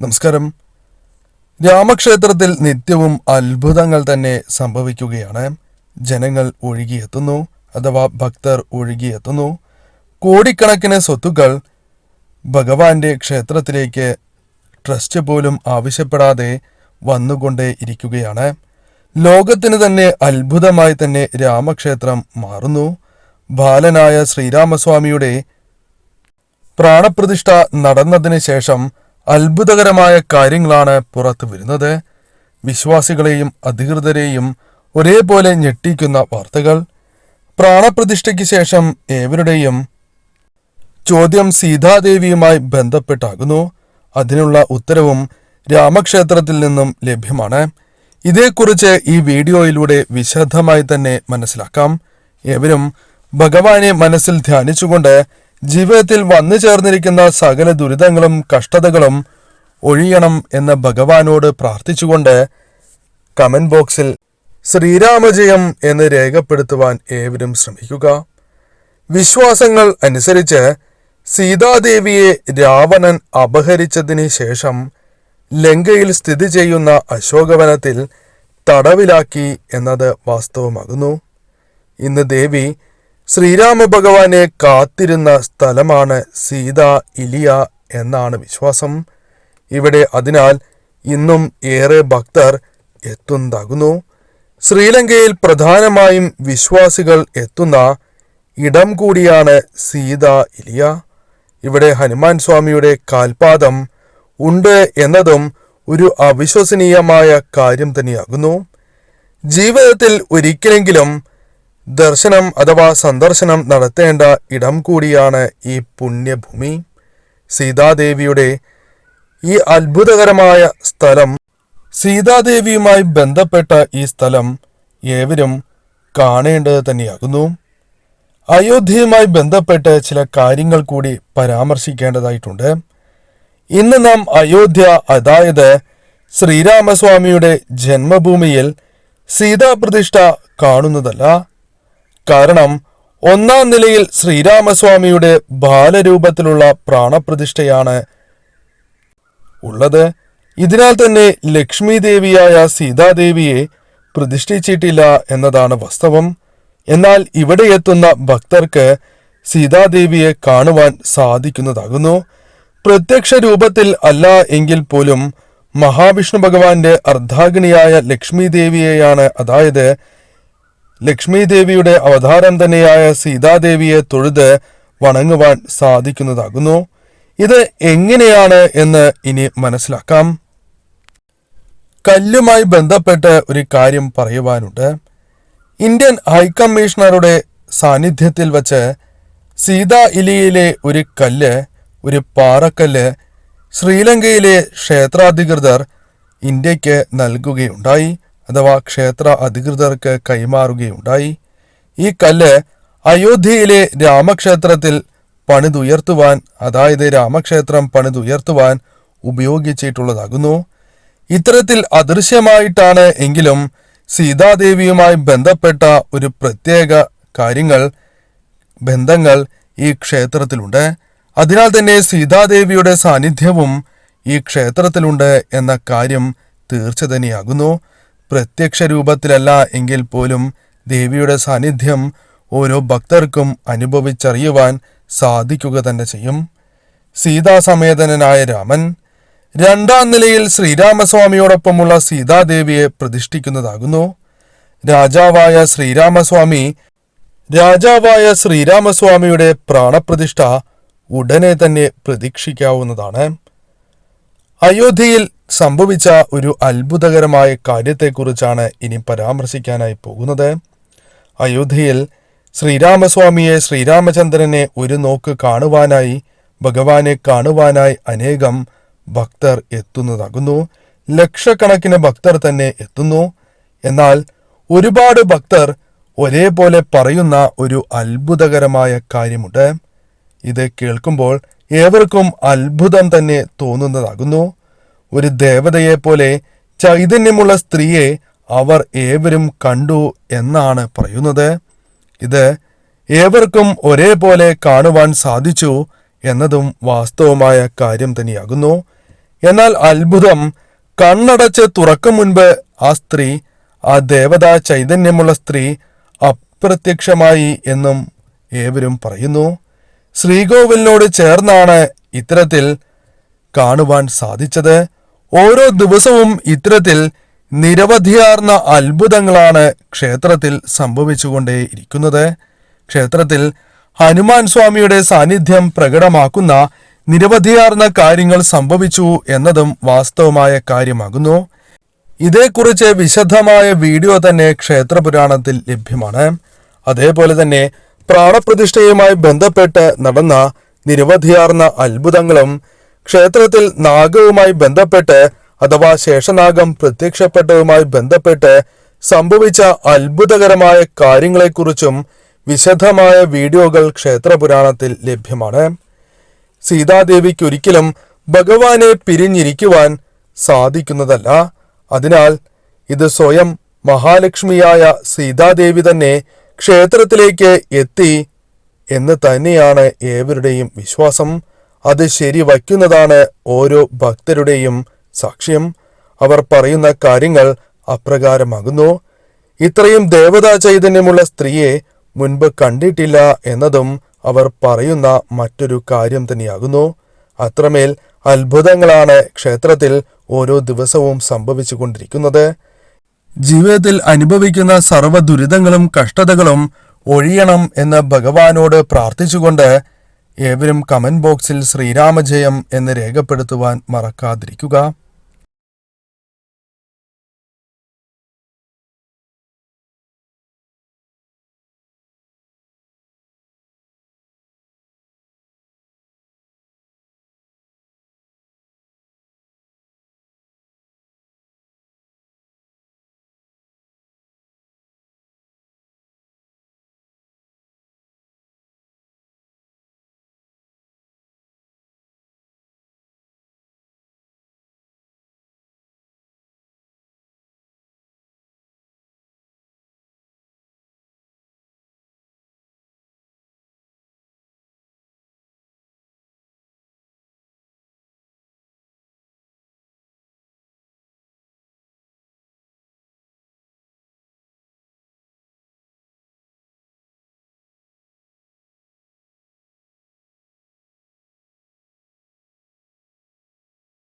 നമസ്കാരം. രാമക്ഷേത്രത്തിൽ നിത്യവും അത്ഭുതങ്ങൾ തന്നെ സംഭവിക്കുകയാണ്. ജനങ്ങൾ ഒഴുകിയെത്തുന്നു അഥവാ ഭക്തർ ഒഴുകിയെത്തുന്നു. കോടിക്കണക്കിന് സ്വത്തുക്കൾ ഭഗവാന്റെ ക്ഷേത്രത്തിലേക്ക് ട്രസ്റ്റ് പോലും ആവശ്യപ്പെടാതെ വന്നുകൊണ്ടേ ഇരിക്കുകയാണ്. ലോകത്തിന് തന്നെ അത്ഭുതമായി തന്നെ രാമക്ഷേത്രം മാറുന്നു. ബാലനായ ശ്രീരാമസ്വാമിയുടെ പ്രാണപ്രതിഷ്ഠ നടന്നതിന് ശേഷം അത്ഭുതകരമായ കാര്യങ്ങളാണ് പുറത്തു വരുന്നത്. വിശ്വാസികളെയും അധികൃതരെയും ഒരേപോലെ ഞെട്ടിക്കുന്ന വാർത്തകൾ. പ്രാണപ്രതിഷ്ഠയ്ക്ക് ശേഷം ഏവരുടെയും ചോദ്യം സീതാദേവിയുമായി ബന്ധപ്പെട്ടാകുന്നു. അതിനുള്ള ഉത്തരവും രാമക്ഷേത്രത്തിൽ നിന്നും ലഭ്യമാണ്. ഇതേക്കുറിച്ച് ഈ വീഡിയോയിലൂടെ വിശദമായി തന്നെ മനസ്സിലാക്കാം. ഏവരും ഭഗവാനെ മനസ്സിൽ ധ്യാനിച്ചുകൊണ്ട് ജീവിതത്തിൽ വന്നു ചേർന്നിരിക്കുന്ന സകല ദുരിതങ്ങളും കഷ്ടതകളും ഒഴിയണം എന്ന് ഭഗവാനോട് പ്രാർത്ഥിച്ചുകൊണ്ട് കമന്റ് ബോക്സിൽ ശ്രീരാമജയം എന്ന് രേഖപ്പെടുത്തുവാൻ ഏവരും ശ്രമിക്കുക. വിശ്വാസങ്ങൾ അനുസരിച്ച് സീതാദേവിയെ രാവണൻ അപഹരിച്ചതിന് ശേഷം ലങ്കയിൽ സ്ഥിതി ചെയ്യുന്ന അശോകവനത്തിൽ തടവിലാക്കി എന്നത് വാസ്തവമാകുന്നു. ഇന്ന് ദേവി ശ്രീരാമ ഭഗവാനെ കാത്തിരുന്ന സ്ഥലമാണ് സീത ഇലിയ എന്നാണ് വിശ്വാസം. ഇവിടെ അതിനാൽ ഇന്നും ഏറെ ഭക്തർ എത്തുന്നതാകുന്നു. ശ്രീലങ്കയിൽ പ്രധാനമായും വിശ്വാസികൾ എത്തുന്ന ഇടം കൂടിയാണ് സീത ഇലിയ. ഇവിടെ ഹനുമാൻ സ്വാമിയുടെ കാൽപാദം ഉണ്ട് എന്നതും ഒരു അവിശ്വസനീയമായ കാര്യം തന്നെയാകുന്നു. ജീവിതത്തിൽ ഒരിക്കലെങ്കിലും ദർശനം അഥവാ സന്ദർശനം നടത്തേണ്ട ഇടം കൂടിയാണ് ഈ പുണ്യഭൂമി. സീതാദേവിയുടെ ഈ അത്ഭുതകരമായ സ്ഥലം സീതാദേവിയുമായി ബന്ധപ്പെട്ട ഈ സ്ഥലം ഏവരും കാണേണ്ടത് തന്നെയാകുന്നു. അയോധ്യയുമായി ബന്ധപ്പെട്ട് ചില കാര്യങ്ങൾ കൂടി പരാമർശിക്കേണ്ടതായിട്ടുണ്ട്. ഇന്ന് നാം അയോധ്യ അതായത് ശ്രീരാമസ്വാമിയുടെ ജന്മഭൂമിയിൽ സീതാപ്രതിഷ്ഠ കാണുന്നതല്ല കാരണം ഒന്നാം നിലയിൽ ശ്രീരാമസ്വാമിയുടെ ബാലരൂപത്തിലുള്ള പ്രാണപ്രതിഷ്ഠയാണ് ഉള്ളത്. ഇതിനാൽ തന്നെ ലക്ഷ്മി ദേവിയായ സീതാദേവിയെ പ്രതിഷ്ഠിച്ചിട്ടില്ല എന്നതാണ് വാസ്തവം. എന്നാൽ ഇവിടെ എത്തുന്ന ഭക്തർക്ക് സീതാദേവിയെ കാണുവാൻ സാധിക്കുന്നതാകുന്നു. പ്രത്യക്ഷ രൂപത്തിൽ അല്ല എങ്കിൽ പോലും മഹാവിഷ്ണു ഭഗവാന്റെ അർദ്ധാഗിണിയായ ലക്ഷ്മി ദേവിയെയാണ് അതായത് ലക്ഷ്മി ദേവിയുടെ അവതാരം തന്നെയായ സീതാദേവിയെ തൊഴുത് വണങ്ങുവാൻ സാധിക്കുന്നതാകുന്നു. ഇത് എങ്ങനെയാണ് എന്ന് ഇനി മനസ്സിലാക്കാം. കല്ലുമായി ബന്ധപ്പെട്ട് ഒരു കാര്യം പറയുവാനുണ്ട്. ഇന്ത്യൻ ഹൈക്കമ്മീഷണറുടെ സാന്നിധ്യത്തിൽ വച്ച് സീതാ ഇലിയിലെ ഒരു കല്ല് ഒരു പാറക്കല്ല് ശ്രീലങ്കയിലെ ക്ഷേത്രാധികൃതർ ഇന്ത്യയ്ക്ക് നൽകുകയുണ്ടായി. അഥവാ ക്ഷേത്ര അധികൃതർക്ക് കൈമാറുകയുണ്ടായി. ഈ കല്ല് അയോധ്യയിലെ രാമക്ഷേത്രത്തിൽ പണിതുയർത്തുവാൻ അതായത് രാമക്ഷേത്രം പണിതുയർത്തുവാൻ ഉപയോഗിച്ചിട്ടുള്ളതാകുന്നു. ഇത്തരത്തിൽ അദൃശ്യമായിട്ടാണ് എങ്കിലും സീതാദേവിയുമായി ബന്ധപ്പെട്ട ഒരു പ്രത്യേക കാര്യങ്ങൾ ബന്ധങ്ങൾ ഈ ക്ഷേത്രത്തിലുണ്ട്. അതിനാൽ തന്നെ സീതാദേവിയുടെ സാന്നിധ്യവും ഈ ക്ഷേത്രത്തിലുണ്ട് എന്ന കാര്യം തീർച്ച തന്നെയാകുന്നു പ്രത്യക്ഷ രൂപത്തിലല്ല എങ്കിൽ പോലും ദേവിയുടെ സാന്നിധ്യം ഓരോ ഭക്തർക്കും അനുഭവിച്ചറിയുവാൻ സാധിക്കുക തന്നെ ചെയ്യും. സീതാസമേതനായ രാമൻ രണ്ടാം നിലയിൽ ശ്രീരാമസ്വാമിയോടൊപ്പമുള്ള സീതാദേവിയെ പ്രതിഷ്ഠിക്കുന്നതാകുന്നു. രാജാവായ ശ്രീരാമസ്വാമി രാജാവായ ശ്രീരാമസ്വാമിയുടെ പ്രാണപ്രതിഷ്ഠ ഉടനെ തന്നെ പ്രതീക്ഷിക്കാവുന്നതാണ്. അയോധ്യയിൽ സംഭവിച്ച ഒരു അത്ഭുതകരമായ കാര്യത്തെക്കുറിച്ചാണ് ഇനി പരാമർശിക്കാനായി പോകുന്നത്. അയോധ്യയിൽ ശ്രീരാമസ്വാമിയെ ശ്രീരാമചന്ദ്രനെ ഒരു നോക്ക് കാണുവാനായി ഭഗവാനെ കാണുവാനായി അനേകം ഭക്തർ എത്തുന്നതാകുന്നു. ലക്ഷക്കണക്കിന് ഭക്തർ തന്നെ എത്തുന്നു. എന്നാൽ ഒരുപാട് ഭക്തർ ഒരേപോലെ പറയുന്ന ഒരു അത്ഭുതകരമായ കാര്യമുണ്ട്. ഇത് കേൾക്കുമ്പോൾ ഏവർക്കും അത്ഭുതം തന്നെ തോന്നുന്നതാകുന്നു. ഒരു ദേവതയെപ്പോലെ ചൈതന്യമുള്ള സ്ത്രീയെ അവർ ഏവരും കണ്ടു എന്നാണ് പറയുന്നത്. ഇത് ഏവർക്കും ഒരേപോലെ കാണുവാൻ സാധിച്ചു എന്നതും വാസ്തവമായ കാര്യം തന്നെയാകുന്നു. എന്നാൽ അത്ഭുതം കണ്ണടച്ച് തുറക്കും മുൻപ് ആ സ്ത്രീ ആ ദേവതാ ചൈതന്യമുള്ള സ്ത്രീ അപ്രത്യക്ഷമായി എന്നും ഏവരും പറയുന്നു. ശ്രീകോവിലിനോട് ചേർന്നാണ് ഇത്തരത്തിൽ കാണുവാൻ സാധിച്ചത്. ഓരോ ദിവസവും ഇത്തരത്തിൽ നിരവധിയാർന്ന അത്ഭുതങ്ങളാണ് ക്ഷേത്രത്തിൽ സംഭവിച്ചുകൊണ്ടേയിരിക്കുന്നത്. ക്ഷേത്രത്തിൽ ഹനുമാൻ സ്വാമിയുടെ സാന്നിധ്യം പ്രകടമാക്കുന്ന നിരവധിയാർന്ന കാര്യങ്ങൾ സംഭവിച്ചു എന്നതും വാസ്തവമായ കാര്യമാകുന്നു. ഇതേക്കുറിച്ച് വിശദമായ വീഡിയോ തന്നെ ക്ഷേത്രപുരാണത്തിൽ ലഭ്യമാണ്. അതേപോലെ തന്നെ പ്രാണപ്രതിഷ്ഠയുമായി ബന്ധപ്പെട്ട് നടന്ന നിരവധിയാർന്ന അത്ഭുതങ്ങളും ക്ഷേത്രത്തിൽ നാഗവുമായി ബന്ധപ്പെട്ട് അഥവാ ശേഷനാഗം പ്രത്യക്ഷപ്പെട്ടതുമായി ബന്ധപ്പെട്ട് സംഭവിച്ച അത്ഭുതകരമായ കാര്യങ്ങളെക്കുറിച്ചും വിശദമായ വീഡിയോകൾ ക്ഷേത്രപുരാണത്തിൽ ലഭ്യമാണ്. സീതാദേവിക്കൊരിക്കലും ഭഗവാനെ പിരിഞ്ഞിരിക്കുവാൻ സാധിക്കുന്നതല്ല. അതിനാൽ ഇത് സ്വയം മഹാലക്ഷ്മിയായ സീതാദേവി തന്നെ ക്ഷേത്രത്തിലേക്ക് എത്തി എന്ന് തന്നെയാണ് ഏവരുടെയും വിശ്വാസം. അത് ശരി വയ്ക്കുന്നതാണ് ഓരോ ഭക്തരുടെയും സാക്ഷ്യം. അവർ പറയുന്ന കാര്യങ്ങൾ അപ്രകാരമാകുന്നു. ഇത്രയും ദേവതാ ചൈതന്യമുള്ള സ്ത്രീയെ മുൻപ് കണ്ടിട്ടില്ല എന്നതും അവർ പറയുന്ന മറ്റൊരു കാര്യം തന്നെയാകുന്നു. അത്രമേൽ അത്ഭുതങ്ങളാണ് ക്ഷേത്രത്തിൽ ഓരോ ദിവസവും സംഭവിച്ചു സംഭവിച്ചുകൊണ്ടിരിക്കുന്നത്. ജീവിതത്തിൽ അനുഭവിക്കുന്ന സർവ ദുരിതങ്ങളും കഷ്ടതകളും ഒഴിയണം എന്ന് ഭഗവാനോട് പ്രാർത്ഥിച്ചുകൊണ്ട് ഏവരും കമന്റ് ബോക്സിൽ ശ്രീരാമജയം എന്ന് രേഖപ്പെടുത്തുവാൻ മറക്കാതിരിക്കുക.